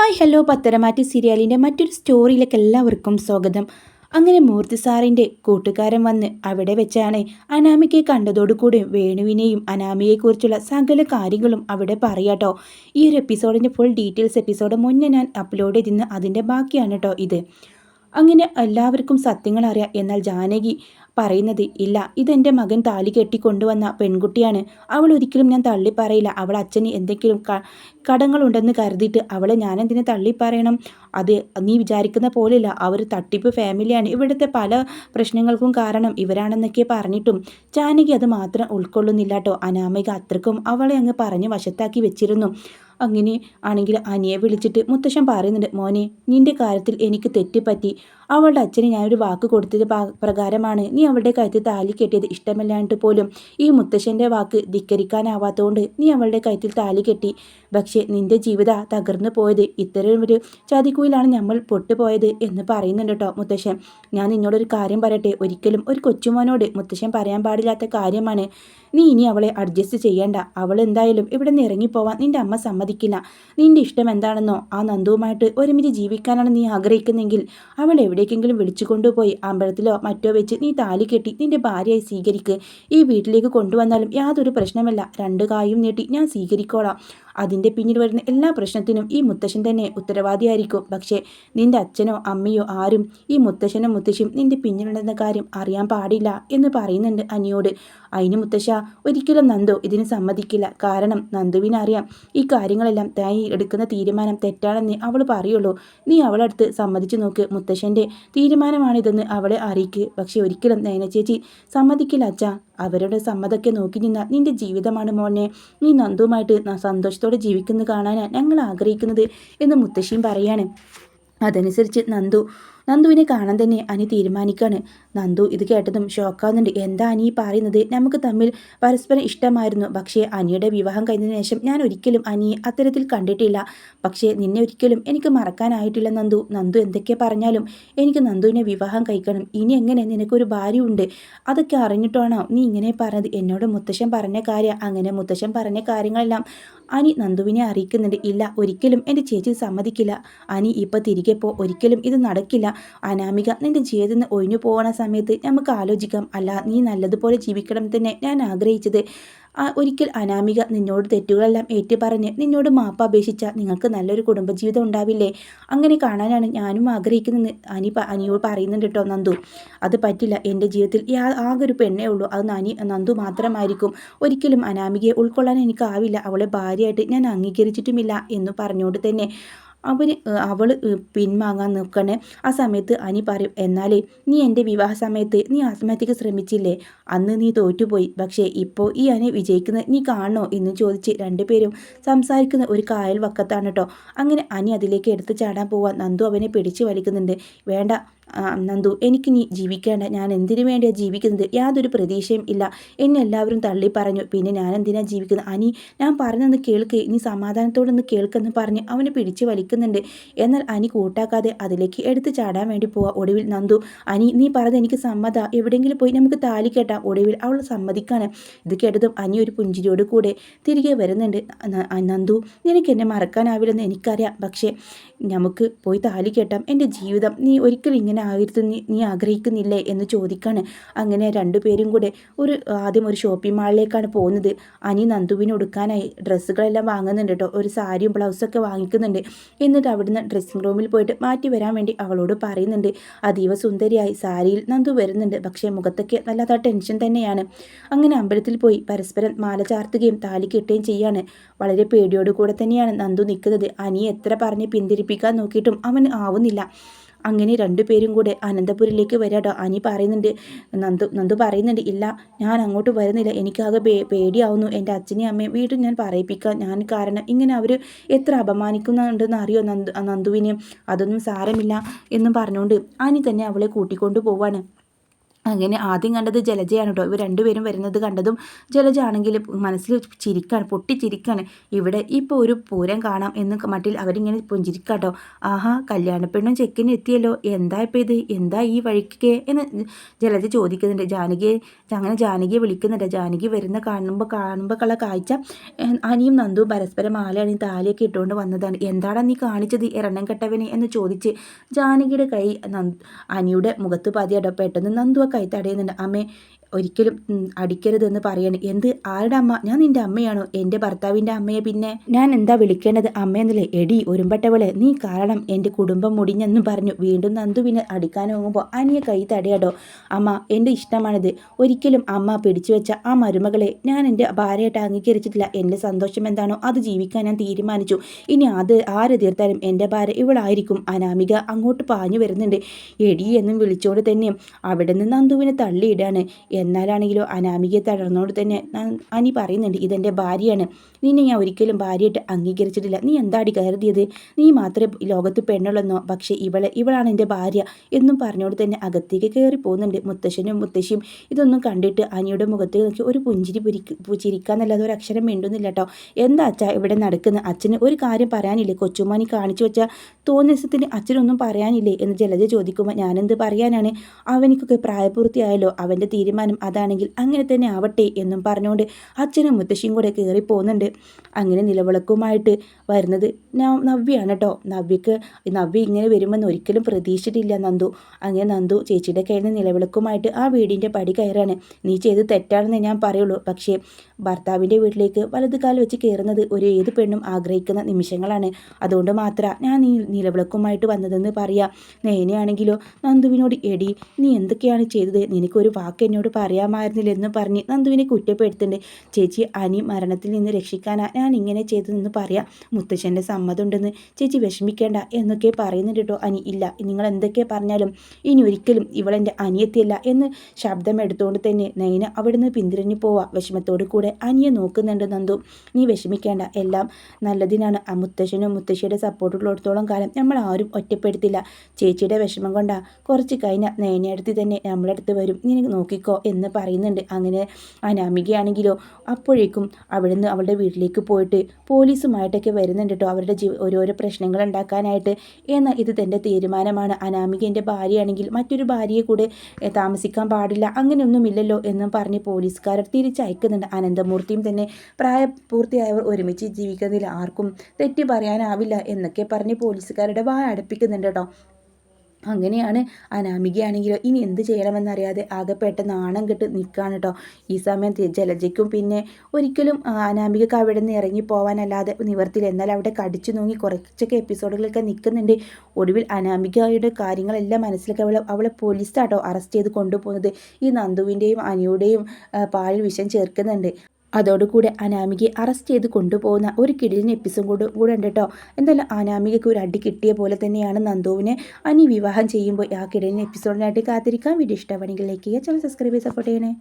Hi hello പത്തരമാറ്റി സീരിയലിന്റെ മറ്റൊരു സ്റ്റോറിയിലേക്ക് എല്ലാവർക്കും സ്വാഗതം. അങ്ങനെ മൂർത്തി സാറിന്റെ കൂട്ടുകാരൻ വന്ന് അവിടെ വെച്ചാണ് അനാമികയെ കണ്ടതോടുകൂടി വേണുവിനെയും അനാമിയെക്കുറിച്ചുള്ള സകല കാര്യങ്ങളും അവിടെ പറയാട്ടോ ഈ ഒരു എപ്പിസോഡിന്റെ ഫുൾ ഡീറ്റെയിൽസ് എപ്പിസോഡ് മുന്നേ ഞാൻ അപ്ലോഡ് ചെയ്തിരുന്ന അതിന്റെ ബാക്കിയാണ് കേട്ടോ ഇത്. അങ്ങനെ എല്ലാവർക്കും സത്യങ്ങൾ അറിയാം എന്നാൽ ജാനകി പറയുന്നത് ഇല്ല ഇതെന്റെ മകൻ താലി കെട്ടി കൊണ്ടുവന്ന പെൺകുട്ടിയാണ്. അവൾ ഒരിക്കലും ഞാൻ തള്ളി പറയില്ല അവൾ അച്ഛന് എന്തെങ്കിലും കടങ്ങളുണ്ടെന്ന് കരുതിയിട്ട് അവളെ ഞാൻ എന്തിനെ തള്ളി പറയണം അത് നീ വിചാരിക്കുന്ന പോലെയല്ല. അവർ തട്ടിപ്പ് ഫാമിലിയാണ്. ഇവിടുത്തെ പല പ്രശ്നങ്ങൾക്കും കാരണം ഇവരാണെന്നൊക്കെ പറഞ്ഞിട്ടും ജാനകി അത് മാത്രം ഉൾക്കൊള്ളുന്നില്ല കേട്ടോ അനാമിക അത്രക്കും അവളെ അങ്ങ് പറഞ്ഞ് വശത്താക്കി വെച്ചിരുന്നു. അങ്ങനെ ആണെങ്കിൽ അനിയെ വിളിച്ചിട്ട് മുത്തശ്ശൻ പറയുന്നുണ്ട് മോനെ നിന്റെ കാര്യത്തിൽ എനിക്ക് തെറ്റുപറ്റി അവളുടെ അച്ഛന് ഞാനൊരു വാക്ക് കൊടുത്തത് പ്രകാരമാണ്. നീ അവളുടെ കഴുത്തിൽ താലി കെട്ടിയത് ഇഷ്ടമല്ലാണ്ട് പോലും ഈ മുത്തശ്ശന്റെ വാക്ക് ധിക്കരിക്കാനാവാത്തതുകൊണ്ട് നീ അവളുടെ കഴുത്തിൽ താലി കെട്ടി. പക്ഷേ നിന്റെ ജീവിത തകർന്നു പോയത് ഇത്തരം ഒരു ചതിക്കുയിലാണ് നമ്മൾ പൊട്ടുപോയത് എന്ന് പറയുന്നുണ്ട് കേട്ടോ മുത്തശ്ശൻ. ഞാൻ നിന്നോടൊരു കാര്യം പറയട്ടെ. ഒരിക്കലും ഒരു കൊച്ചുമോനോട് മുത്തശ്ശൻ പറയാൻ പാടില്ലാത്ത കാര്യമാണ്. നീ ഇനി അവളെ അഡ്ജസ്റ്റ് ചെയ്യേണ്ട. അവൾ എന്തായാലും ഇവിടെ നിന്ന് ഇറങ്ങിപ്പോവാൻ നിന്റെ അമ്മ സമ്മതിക്കില്ല. നിന്റെ ഇഷ്ടം എന്താണെന്നോ ആ നന്ദുവുമായിട്ട് ഒരുമിച്ച് ജീവിക്കാനാണ് നീ ആഗ്രഹിക്കുന്നെങ്കിൽ അവൾ എവിടേക്കെങ്കിലും വിളിച്ചു കൊണ്ടുപോയി അമ്പലത്തിലോ മറ്റോ വെച്ച് നീ താലി കെട്ടി നിന്റെ ഭാര്യയായി സ്വീകരിക്ക്. ഈ വീട്ടിലേക്ക് കൊണ്ടുവന്നാലും യാതൊരു പ്രശ്നമല്ല. രണ്ട് കായും നീട്ടി ഞാൻ സ്വീകരിക്കോളാം. അതിന്റെ പിന്നിൽ വരുന്ന എല്ലാ പ്രശ്നത്തിനും ഈ മുത്തശ്ശൻ തന്നെ ഉത്തരവാദിയായിരിക്കും. പക്ഷേ നിന്റെ അച്ഛനോ അമ്മയോ ആരും ഈ മുത്തശ്ശനോ മുത്തശ്ശിയും നിന്റെ പിന്നിലുണ്ടെന്ന കാര്യം അറിയാൻ പാടില്ല എന്ന് പറയുന്നുണ്ട് അനിയോട്. അതിന് മുത്തശ്ശ ഒരിക്കലും നന്ദു ഇതിന് സമ്മതിക്കില്ല. കാരണം നന്ദുവിനറിയാം ഈ കാര്യങ്ങളെല്ലാം തായി എടുക്കുന്ന തീരുമാനം തെറ്റാണെന്ന് അവൾ പറയുള്ളൂ. നീ അവളടുത്ത് സമ്മതിച്ചു നോക്ക്. മുത്തശ്ശന്റെ തീരുമാനമാണിതെന്ന് അവളെ അറിയിക്കുക പക്ഷെ ഒരിക്കലും നയന ചേച്ചി സമ്മതിക്കില്ല അച്ഛ. അവരുടെ സമ്മതമൊക്കെ നോക്കി നിന്നാൽ നിന്റെ ജീവിതമാണ് മോനെ. നീ നന്ദുമായിട്ട് സന്തോഷത്തോടെ ജീവിക്കുന്നത് കാണാനാണ് ഞങ്ങൾ ആഗ്രഹിക്കുന്നത് എന്ന് മുത്തശ്ശിയും പറയാണ്. അതനുസരിച്ച് നന്ദു നന്ദുവിനെ കാണാൻ തന്നെ അനി തീരുമാനിക്കാണ്. നന്ദു ഇത് കേട്ടതും ഷോക്കാവുന്നുണ്ട്. എന്താ അനി പറയുന്നത്? നമുക്ക് തമ്മിൽ പരസ്പരം ഇഷ്ടമായിരുന്നു. പക്ഷേ അനിയുടെ വിവാഹം കഴിഞ്ഞതിന് ശേഷം ഞാൻ ഒരിക്കലും അനിയെ അത്തരത്തിൽ കണ്ടിട്ടില്ല. പക്ഷേ നിന്നെ ഒരിക്കലും എനിക്ക് മറക്കാനായിട്ടില്ല നന്ദു. നന്ദു എന്തൊക്കെ പറഞ്ഞാലും എനിക്ക് നന്ദുവിനെ വിവാഹം കഴിക്കണം. ഇനി എങ്ങനെ നിനക്കൊരു ഭാര്യയുണ്ട്? അതൊക്കെ അറിഞ്ഞിട്ടാണോ നീ ഇങ്ങനെ പറഞ്ഞത്? എന്നോട് മുത്തശ്ശൻ പറഞ്ഞ കാര്യം അങ്ങനെ മുത്തശ്ശൻ പറഞ്ഞ കാര്യങ്ങളെല്ലാം അനി നന്ദുവിനെ അറിയിക്കുന്നുണ്ട്. ഇല്ല ഒരിക്കലും എന്റെ ചേച്ചി സമ്മതിക്കില്ല. അനി ഇപ്പോൾ തിരികെ പോ ഒരിക്കലും ഇത് നടക്കില്ല. അനാമിക നിന്റെ ജീവിതത്തിൽ നിന്ന് ഒഴിഞ്ഞു പോകുന്ന സമയത്ത് നമുക്ക് ആലോചിക്കാം. അല്ല നീ നല്ലതുപോലെ ജീവിക്കണം തന്നെ ഞാൻ ആഗ്രഹിച്ചത്. ഒരിക്കൽ അനാമിക നിന്നോട് തെറ്റുകളെല്ലാം ഏറ്റുപറഞ്ഞ് നിന്നോട് മാപ്പ് അപേക്ഷിച്ച നിങ്ങൾക്ക് നല്ലൊരു കുടുംബജീവിതം ഉണ്ടാവില്ലേ? അങ്ങനെ കാണാനാണ് ഞാനും ആഗ്രഹിക്കുന്നത് അനി അനിയോട് പറയുന്നുണ്ട് കേട്ടോ നന്ദു. അത് പറ്റില്ല എന്റെ ജീവിതത്തിൽ ആകെ ഒരു പെണ്ണേ ഉള്ളൂ. അത് നനി നന്ദു മാത്രമായിരിക്കും. ഒരിക്കലും അനാമികയെ ഉൾക്കൊള്ളാൻ എനിക്കാവില്ല. അവളെ ഭാര്യയായിട്ട് ഞാൻ അംഗീകരിച്ചിട്ടുമില്ല എന്ന് പറഞ്ഞുകൊണ്ട് തന്നെ. അവന് അവൾ പിന്മാങ്ങാൻ നിൽക്കണേ. ആ സമയത്ത് അനി പറയും എന്നാലേ നീ എന്റെ വിവാഹ സമയത്ത് നീ ആത്മഹത്യക്ക് ശ്രമിച്ചില്ലേ? അന്ന് നീ തോറ്റുപോയി. പക്ഷേ ഇപ്പോൾ ഈ അനി വിജയിക്കുന്നത് നീ കാണണോ? എന്ന് ചോദിച്ച് രണ്ടുപേരും സംസാരിക്കുന്ന ഒരു കായൽ വക്കത്താണ് കേട്ടോ അങ്ങനെ അനി അതിലേക്ക് എടുത്ത് ചാടാൻ പോവാൻ നന്ദു അവനെ പിടിച്ചു വലിക്കുന്നുണ്ട്. വേണ്ട നന്ദു എനിക്ക് നീ ജീവിക്കേണ്ട ഞാൻ എന്തിനു വേണ്ടിയാണ് ജീവിക്കുന്നത്? യാതൊരു പ്രതീക്ഷയും ഇല്ല. എന്നെ എല്ലാവരും തള്ളി പറഞ്ഞു. പിന്നെ ഞാൻ എന്തിനാണ് ജീവിക്കുന്നത്? അനി ഞാൻ പറഞ്ഞൊന്ന് കേൾക്ക്. നീ സമാധാനത്തോടെ ഒന്ന് കേൾക്കെന്ന് പറഞ്ഞ് അവനെ പിടിച്ചു വലിക്കുന്നുണ്ട്. എന്നാൽ അനി കൂട്ടാക്കാതെ അതിലേക്ക് എടുത്ത് ചാടാൻ വേണ്ടി പോവാ ഒടുവിൽ നന്ദു. അനി നീ പറഞ്ഞത് എനിക്ക് സമ്മത. എവിടെയെങ്കിലും പോയി നമുക്ക് താലി കേട്ടാം. ഒടുവിൽ അവൾ സമ്മതിക്കാണ്. ഇത് കേട്ടതും അനി ഒരു പുഞ്ചിരിയോട് കൂടെ തിരികെ വരുന്നുണ്ട്. നന്ദു നിനക്ക് എന്നെ മറക്കാനാവില്ലെന്ന് എനിക്കറിയാം. പക്ഷേ നമുക്ക് പോയി താലി കേട്ടാം. എന്റെ ജീവിതം നീ ഒരിക്കലും ഇങ്ങനെ ആയിരുന്നു നീ ആഗ്രഹിക്കുന്നില്ലേ എന്ന് ചോദിക്കാണ്. അങ്ങനെ രണ്ടുപേരും കൂടെ ഒരു ആദ്യം ഒരു ഷോപ്പിംഗ് മാളിലേക്കാണ് പോകുന്നത്. അനി നന്ദുവിന് ഉടുക്കാനായി ഡ്രസ്സുകളെല്ലാം വാങ്ങുന്നുണ്ട് കേട്ടോ. ഒരു സാരിയും ബ്ലൗസൊക്കെ വാങ്ങിക്കുന്നുണ്ട്. എന്നിട്ട് അവിടുന്ന് ഡ്രസ്സിംഗ് റൂമിൽ പോയിട്ട് മാറ്റി വരാൻ വേണ്ടി അവളോട് പറയുന്നുണ്ട്. അതീവ സുന്ദരിയായി സാരിയിൽ നന്ദു വരുന്നുണ്ട്. പക്ഷേ മുഖത്തൊക്കെ നല്ലാത്ത ടെൻഷൻ തന്നെയാണ്. അങ്ങനെ അമ്പലത്തിൽ പോയി പരസ്പരം മാല ചാർത്തുകയും താലി കെട്ടുകയും ചെയ്യാണ്. വളരെ പേടിയോടുകൂടെ തന്നെയാണ് നന്ദു നിൽക്കുന്നത്. അനി എത്ര പറഞ്ഞ് പിന്തിരിപ്പിക്കാൻ നോക്കിയിട്ടും അവൻ ആവുന്നില്ല. അങ്ങനെ രണ്ടുപേരും കൂടെ അനന്തപുരിലേക്ക് വരാട്ടോ അനി പറയുന്നുണ്ട് നന്ദു നന്ദു പറയുന്നുണ്ട് ഇല്ല ഞാൻ അങ്ങോട്ട് വരുന്നില്ല എനിക്കാകെ പേ പേടിയാവുന്നു എന്റെ അച്ഛനെയും അമ്മയും വീട്ടിൽ ഞാൻ പറയിപ്പിക്കാം ഞാൻ കാരണം ഇങ്ങനെ അവർ എത്ര അപമാനിക്കുന്നുണ്ടെന്ന് അറിയോ നന്ദു നന്ദുവിനെ? അതൊന്നും സാരമില്ല എന്നും പറഞ്ഞുകൊണ്ട് അനി തന്നെ അവളെ കൂട്ടിക്കൊണ്ടു പോവാണ്. അങ്ങനെ ആദ്യം കണ്ടത് ജലജയാണ് കേട്ടോ ഇവർ രണ്ടുപേരും വരുന്നത് കണ്ടതും ജലജ ആണെങ്കിൽ മനസ്സിൽ ചിരിക്കാണ് പൊട്ടിച്ചിരിക്കാണ്. ഇവിടെ ഇപ്പോൾ ഒരു പൂരം കാണാം എന്ന് മട്ടിൽ അവരിങ്ങനെ പുഞ്ചിരിക്കാം കേട്ടോ ആഹാ കല്യാണപ്പെണ്ണും ചെക്കിന് എത്തിയല്ലോ. എന്താ ഇപ്പോൾ ഇത്? എന്താ ഈ വഴിക്ക്? എന്ന് ജലജ ചോദിക്കുന്നുണ്ട്. ജാനകിയെ അങ്ങനെ ജാനകിയെ വിളിക്കുന്നുണ്ട്. ജാനകി വരുന്ന കാണുമ്പോൾ കാണുമ്പോൾ കള കാഴ്ച അനിയും നന്ദുവും പരസ്പരം ആലയാണ് താലിയൊക്കെ ഇട്ടുകൊണ്ട് വന്നതാണ്. എന്താണ് നീ കാണിച്ചത്? എണ്ണം കെട്ടവനെ എന്ന് ചോദിച്ച് ജാനകിയുടെ കൈ അനിയുടെ മുഖത്ത് പാതി പെട്ടെന്ന് നന്ദു കൈ തടയുന്നുണ്ട്. അമ്മേ ഒരിക്കലും അടിക്കരുതെന്ന് പറയണം. എന്ത്? ആരുടെ അമ്മ? ഞാൻ നിന്റെ അമ്മയാണോ? എന്റെ ഭർത്താവിന്റെ അമ്മയെ പിന്നെ? ഞാൻ എന്താ വിളിക്കേണ്ടത്? അമ്മയെന്നല്ലേ? എടി ഒരുമ്പട്ടവളെ നീ കാരണം എന്റെ കുടുംബം മുടിഞ്ഞെന്നും പറഞ്ഞു. വീണ്ടും നന്ദുവിനെ അടിക്കാൻ പോകുമ്പോൾ അനിയ കൈ തടയാടോ. അമ്മ എന്റെ ഇഷ്ടമാണിത്. ഒരിക്കലും അമ്മ പിടിച്ചു വെച്ച ആ മരുമകളെ ഞാൻ എന്റെ ഭാര്യയായിട്ട് അംഗീകരിച്ചിട്ടില്ല. എന്റെ സന്തോഷം എന്താണോ അത് ജീവിക്കാൻ ഞാൻ തീരുമാനിച്ചു. ഇനി അത് ആര് തീർത്താലും എന്റെ ഭാര്യ ഇവളായിരിക്കും. അനാമിക അങ്ങോട്ട് പാഞ്ഞു വരുന്നുണ്ട്. എടി എന്നും വിളിച്ചോണ്ട് തന്നെ അവിടെ നിന്ന് നന്ദുവിനെ തള്ളിയിടാണ്. എന്നാലാണെങ്കിലോ അനാമികയെ തളർന്നോട് തന്നെ അനി പറയുന്നുണ്ട് ഇതെന്റെ ഭാര്യയാണ്. നിന്നെ ഞാൻ ഒരിക്കലും ഭാര്യയായിട്ട് അംഗീകരിച്ചിട്ടില്ല. നീ എന്താടി കരുതിയത്? നീ മാത്രമേ ലോകത്ത് പെണ്ണുള്ളെന്നോ? പക്ഷേ ഇവളെ ഇവളാണ് എന്റെ ഭാര്യ എന്നും പറഞ്ഞോട് തന്നെ അകത്തേക്ക് കയറി പോകുന്നുണ്ട് മുത്തശ്ശനും മുത്തശ്ശിയും. ഇതൊന്നും കണ്ടിട്ട് അനിയുടെ മുഖത്ത് നോക്കി ഒരു പുഞ്ചിരി പുരിക്ക് ചിരിക്കാന്നല്ലാതെ ഒരു അക്ഷരം മിണ്ടുന്നില്ല കേട്ടോ എന്താ അച്ഛാ ഇവിടെ നടക്കുന്ന? അച്ഛന് ഒരു കാര്യം പറയാനില്ലേ? കൊച്ചുമാനി കാണിച്ചു വെച്ച തോന്നിയസത്തിന് അച്ഛനൊന്നും പറയാനില്ലേ? എന്ന് ജലജ ചോദിക്കുമ്പോൾ ഞാനെന്ത് പറയാനാണ്? അവനിക്കൊക്കെ പ്രായപൂർത്തിയായല്ലോ. അവന്റെ തീരുമാനം തീരുമാനം അതാണെങ്കിൽ അങ്ങനെ തന്നെ ആവട്ടെ എന്നും പറഞ്ഞുകൊണ്ട് അച്ഛനും മുത്തശ്ശിയും കൂടെ കയറി പോകുന്നുണ്ട്. അങ്ങനെ നിലവിളക്കുമായിട്ട് വരുന്നത് നവ്യാണ് കേട്ടോ നവ്യക്ക് നവ്യ ഇങ്ങനെ വരുമെന്ന് ഒരിക്കലും പ്രതീക്ഷിച്ചിട്ടില്ല നന്ദു. അങ്ങനെ നന്ദു ചേച്ചിയുടെ കയ്യിൽ നിന്ന് നിലവിളക്കുമായിട്ട് ആ വീടിന്റെ പടി കയറാണ്. നീ ചെയ്ത് തെറ്റാണെന്ന് ഞാൻ പറയുള്ളൂ. പക്ഷേ ഭർത്താവിന്റെ വീട്ടിലേക്ക് വലത് കാൽ വെച്ച് കയറുന്നത് ഒരു ഏത് പെണ്ണും ആഗ്രഹിക്കുന്ന നിമിഷങ്ങളാണ്. അതുകൊണ്ട് മാത്രം ഞാൻ നീ നിലവിളക്കുമായിട്ട് വന്നതെന്ന് പറയാം. നേനെയാണെങ്കിലോ നന്ദുവിനോട് എടി നീ എന്തൊക്കെയാണ് ചെയ്തത്? നിനക്കൊരു വാക്ക് എന്നോട് പറയാമായിരുന്നില്ലെന്ന് പറഞ്ഞ് നന്ദുവിനെ കുറ്റപ്പെടുത്തുന്നുണ്ട്. ചേച്ചി അനി മരണത്തിൽ നിന്ന് രക്ഷിക്കാനാ ഞാൻ ഇങ്ങനെ ചെയ്തതെന്ന് പറയാം. മുത്തശ്ശന്റെ സമ്മതമുണ്ടെന്ന് ചേച്ചി വിഷമിക്കേണ്ട എന്നൊക്കെ പറയുന്നുണ്ട് കേട്ടോ അനി. ഇല്ല നിങ്ങൾ എന്തൊക്കെ പറഞ്ഞാലും ഇനി ഒരിക്കലും ഇവളെന്റെ അനിയത്തിയല്ല എന്ന് ശബ്ദം എടുത്തുകൊണ്ട് തന്നെ നയന അവിടുന്ന് പിന്തിരിഞ്ഞു പോവാ. വിഷമത്തോടു കൂടെ അനിയെ നോക്കുന്നുണ്ട് നന്ദു. നീ വിഷമിക്കേണ്ട. എല്ലാം നല്ലതിനാണ്. ആ മുത്തശ്ശനും മുത്തശ്ശിയുടെ സപ്പോർട്ടുള്ളിടത്തോളം കാലം നമ്മൾ ആരും ഒറ്റപ്പെടുത്തില്ല. ചേച്ചിയുടെ വിഷമം കൊണ്ടാ കുറച്ച് കഴിഞ്ഞ നേനയടുത്ത് തന്നെ നമ്മളെ അടുത്ത് വരും. നീ നോക്കിക്കോ എന്ന് പറയുന്നുണ്ട്. അങ്ങനെ അനാമികയാണെങ്കിലോ അപ്പോഴേക്കും അവിടെ നിന്ന് അവളുടെ വീട്ടിലേക്ക് പോയിട്ട് പോലീസുമായിട്ടൊക്കെ വരുന്നുണ്ട് കേട്ടോ അവരുടെ ജീവ ഓരോരോ പ്രശ്നങ്ങൾ ഉണ്ടാക്കാനായിട്ട്. എന്നാൽ ഇത് തന്റെ തീരുമാനമാണ്. അനാമിക എന്റെ ഭാര്യയാണെങ്കിൽ മറ്റൊരു ഭാര്യയെ കൂടെ താമസിക്കാൻ പാടില്ല. അങ്ങനെയൊന്നുമില്ലല്ലോ എന്നും പറഞ്ഞ് പോലീസുകാർ തിരിച്ചയക്കുന്നുണ്ട്. അനന്തമൂർത്തിയും തന്നെ പ്രായപൂർത്തിയായവർ ഒരുമിച്ച് ജീവിക്കുന്നതിൽ ആർക്കും തെറ്റി പറയാനാവില്ല എന്നൊക്കെ പറഞ്ഞ് പോലീസുകാരുടെ വായ അടുപ്പിക്കുന്നുണ്ട് കേട്ടോ. അങ്ങനെയാണ് അനാമികയാണെങ്കിലോ ഇനി എന്ത് ചെയ്യണമെന്നറിയാതെ ആകെപ്പെട്ട നാണം കെട്ട് നിൽക്കുകയാണ് കേട്ടോ ഈ സമയം ജലജയ്ക്കും പിന്നെ ഒരിക്കലും അനാമികക്ക് അവിടെ നിന്ന് ഇറങ്ങി പോകാനല്ലാതെ നിവർത്തില്ല എന്നാൽ അവിടെ കടിച്ചു നോങ്ങി കുറച്ചൊക്കെ എപ്പിസോഡുകളൊക്കെ നിൽക്കുന്നുണ്ട് ഒടുവിൽ അനാമികയുടെ കാര്യങ്ങളെല്ലാം മനസ്സിലാക്കി അവളെ അവളെ പോലീസാട്ടോ അറസ്റ്റ് ചെയ്ത് കൊണ്ടുപോകുന്നത്. ഈ നന്ദുവിന്റെയും അനിയുടെയും പാലിൽ വിഷം ചേർക്കുന്നുണ്ട്. അതോടുകൂടെ അനാമികയെ അറസ്റ്റ് ചെയ്ത് കൊണ്ടുപോകുന്ന ഒരു കിടിലിന് എപ്പിസോഡ് കൂടെ കൂടെ ഉണ്ട് കേട്ടോ എന്തായാലും അനാമികയ്ക്ക് ഒരു അടി കിട്ടിയ പോലെ തന്നെയാണ് നന്ദുവിനെ അനി വിവാഹം ചെയ്യുമ്പോൾ ആ കിടിലിന് എപ്പിസോഡിനായിട്ട് കാത്തിരിക്കാൻ വീഡിയോ ഇഷ്ടമാണെങ്കിൽ ലൈക്ക് ചെയ്യുക ചാനൽ സബ്സ്ക്രൈബ് ചെയ്ത് സപ്പോർട്ട് ചെയ്യണേ.